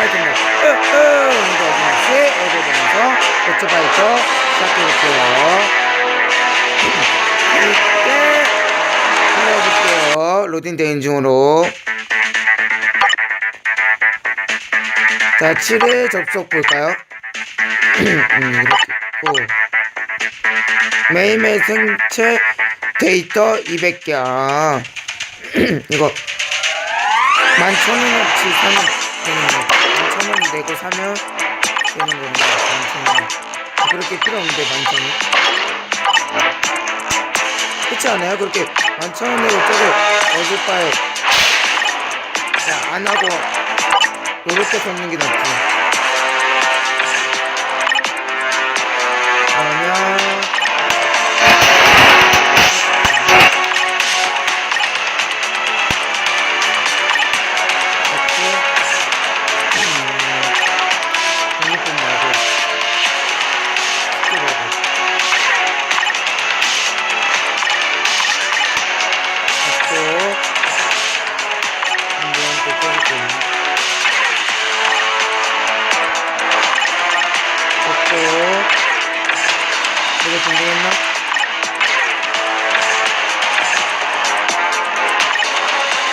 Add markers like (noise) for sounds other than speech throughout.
파이터입니다. 으, 으, 오늘도 어김없이 에버전에서 배트 파이터 시작해볼게요. 이때 해볼게요. 로딩 대인 중으로. 자, 7회 접속 볼까요? (clears throat) 음, 이렇게 있고. 매일매일 생체 데이터 200개. (clears throat) 이거 11,000원어치 사면 되는 거. 11,000원 내고 사면 되는 겁니다. 11,000원. 그렇게 필요 없는데, 11,000원. 그렇지 않아요? 그렇게 11,000원 내고 저걸 어딜 바에 자, 안 하고 요렇게 섞는 게 낫지.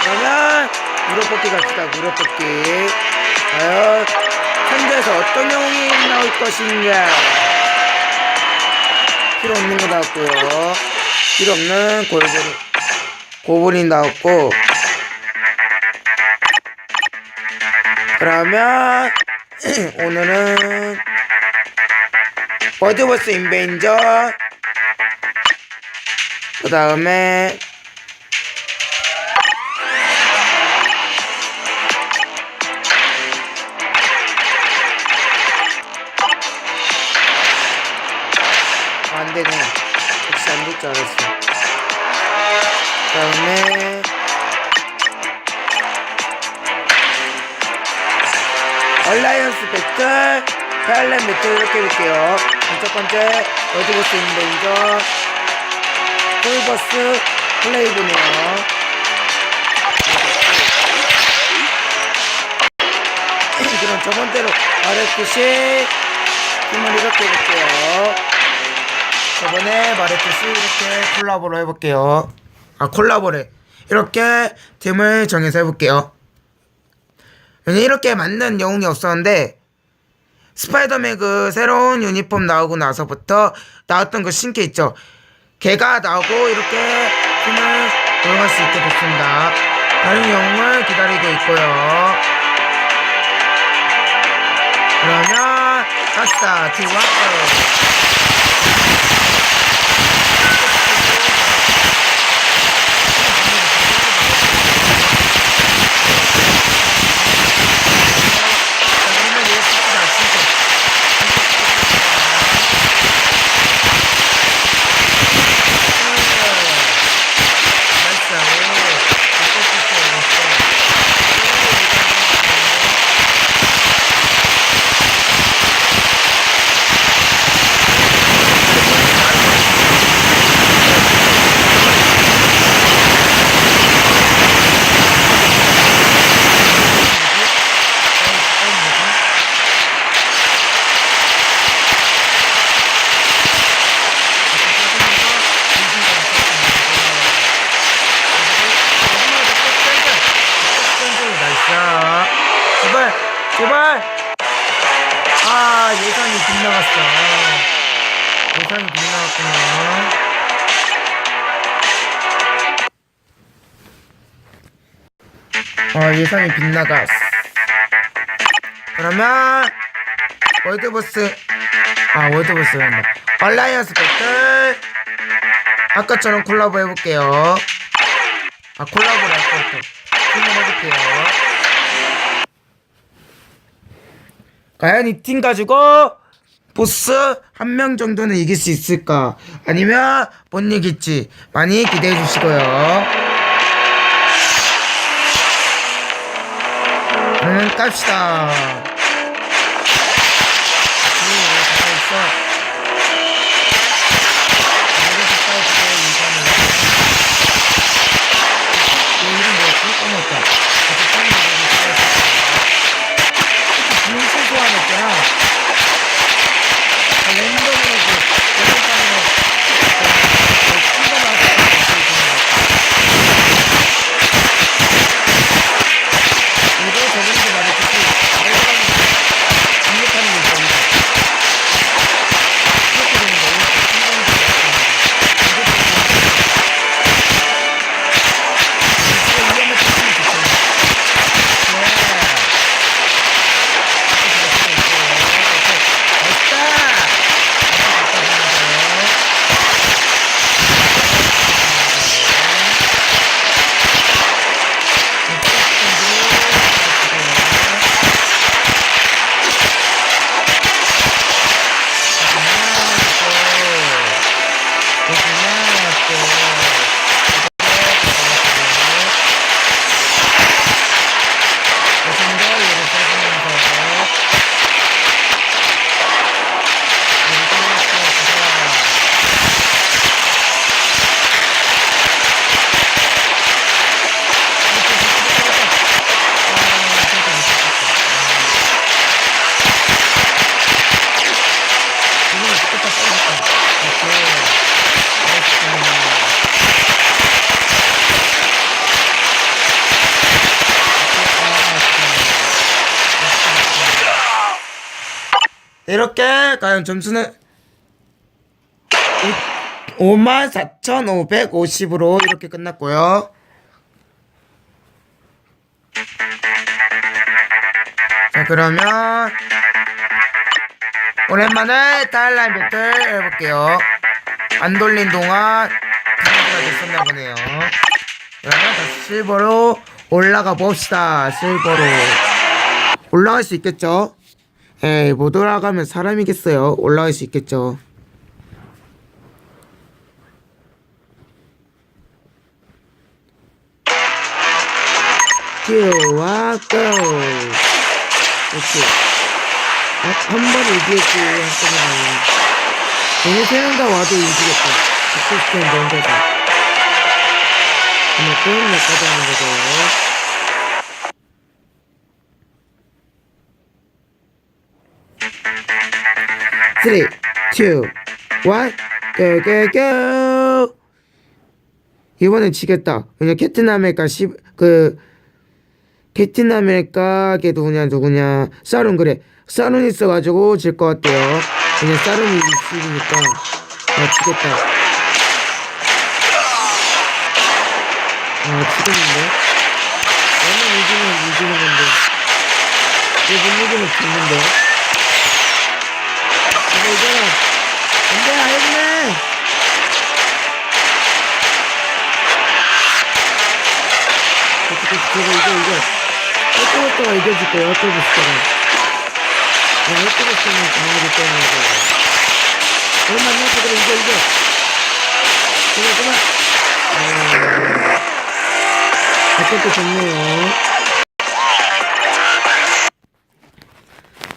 그러면 무릎 뽑기 갑시다. 무릎 뽑기. 과연 현재에서 어떤 영웅이 나올 것인가? 필요 없는 거 나왔고요. 필요 없는 골고리 고블이 나왔고. 그러면 (clears throat) 오늘은 버드버스 인베인저 그 다음에 안 될 줄 알았어. 그 다음에 얼라이언스 배틀 파일럿 배틀 이렇게 해볼게요. 첫 번째 버드버스 인베인저 폴버스 플레이브네요. 그럼 저번대로 말했듯이 힘을 이렇게 해볼게요 저번에 말했듯이 이렇게 콜라보로 해볼게요. 아 콜라보래. 이렇게 팀을 정해서 해볼게요. 이렇게 맞는 영웅이 없었는데 스파이더맨 그 새로운 유니폼 나오고 나서부터 나왔던 그 신캐 있죠? 걔가 나오고 이렇게 팀을 고용할 수 있게 됐습니다. 다른 영웅을 기다리고 있고요. 그러면 갑시다. 나이 제발! 아 예상이 빗나갔어. 예상이 빗나갔구나 아 예상이 빗나갔어 그러면 월드보스 아 월드보스란다 얼라이언스 배틀 아까처럼 콜라보 해볼게요. 아 콜라보를 할거또 팀을 해볼게요 과연 이 팀 가지고 보스 한 명 정도는 이길 수 있을까? 아니면 못 이길지 많이 기대해 주시고요. 음, 갑시다. 이렇게 과연 점수는 54,550으로 이렇게 끝났고요. 자, 그러면 오랜만에 타일라인 배틀 해볼게요. 안 돌린 동안 카드가 됐었나 보네요. 그러면 다시 실버로 올라가 봅시다. 실버로. 올라갈 수 있겠죠? 에이, 못 올라가면 사람이겠어요. 올라갈 수 있겠죠. 큐와 고! 오케이. 아, 한번 이기겠지, 한꺼번에. 너무 세명다 와도 이기겠다. 박수스텐 넘겨서. 그만큼 하는 거죠. 쓰리, 투, 원, 고고고! 이번엔 지겠다. 왜냐, 캡틴 아메리카 시, 그, 캡틴 아메리카 걔 누구냐 누구냐. 사룬 그래. 사룬 있어가지고 질 것 같대요. 그냥 사룬이 있으니까. 아 지겠다. 아 지겠는데? 얘는 이기면 이기는 건데. 얘못 이기면 죽는데 이겨줄 거야 헛도버스가 야 헛도버스는 강하기 때문에 얼마 안 남았어 그래 이겨 이겨 그래 그만. 아 아깝게 좋네요.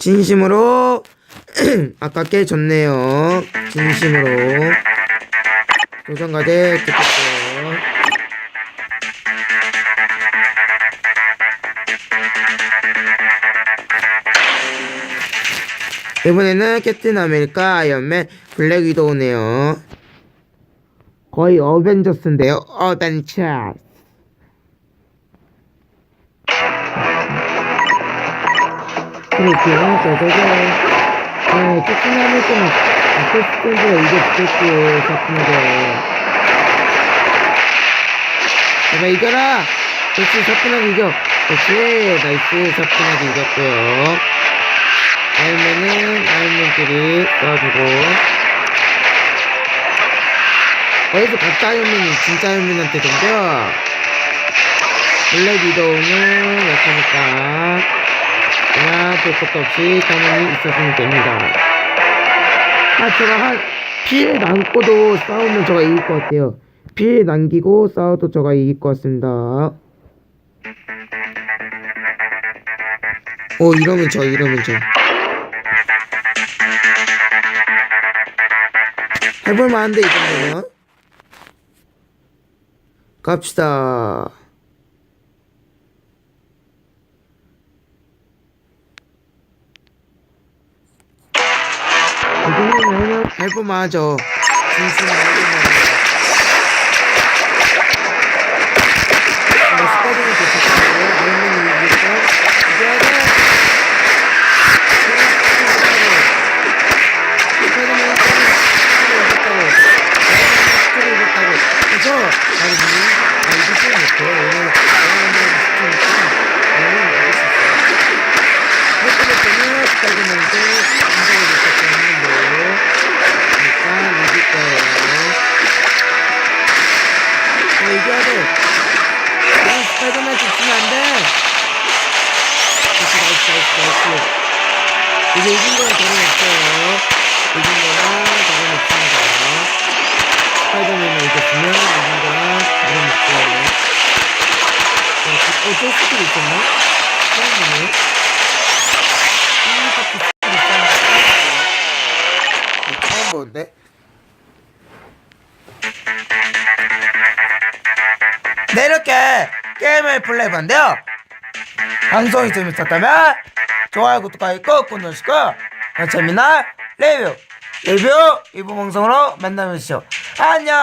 진심으로 (clears throat) 아깝게 졌네요. 진심으로. 도전가대 듣겠어요 이번에는 캡틴 아메리카, 아이언맨, 블랙 위도우네요. 거의 어벤져스인데요. 어벤져스. 그렇게요. 저저저. 네, 캡틴 아메리카는 아크스텐드가 이겨주겠지요. 사뿐하게. 제가 이겨라! 그렇지, 사뿐하게 이겨. 그렇지, 나이스, 사뿐하게 이겼고요. 아이맨은 아이맨끼리 써주고. 어디서 가짜 아이맨이 진짜 아이맨한테 덤벼. 블랙 위도우는 약하니까 그냥 볼 것도 없이 가만히 있었으면 됩니다. 아 제가 한 피해 남고도 싸우면 저가 이길 것 같아요. 피해 남기고 싸워도 저가 이길 것 같습니다. 오 이러면 저 이러면 저 해볼만한데 이 정도면 갑시다. 이 정도면 해볼만하죠. 진심으로 스파이더맨인데 인정을 못했기 했는데 그러니까 이길 거예요 어 이겨야 돼 그냥 스파이더맨 지치면 안돼. 그렇지 나이스 나이스 나이스 이제 이긴 거는 다름 없어요. 이긴 거나 다름 없습니다. 스파이더맨을 이겼으면 이긴 거나 다름 없어요. 어, 어, 저 스킬 있었나? 처음 보네 이 같은 스킬 처음 보는데? 네 이렇게 게임을 플레이해봤는데요. 방송이 재밌었다면 좋아요 구독하기 꾹꾹 눌러주시고 재미난 리뷰 리뷰 이부 방송으로 만나주시오 안녕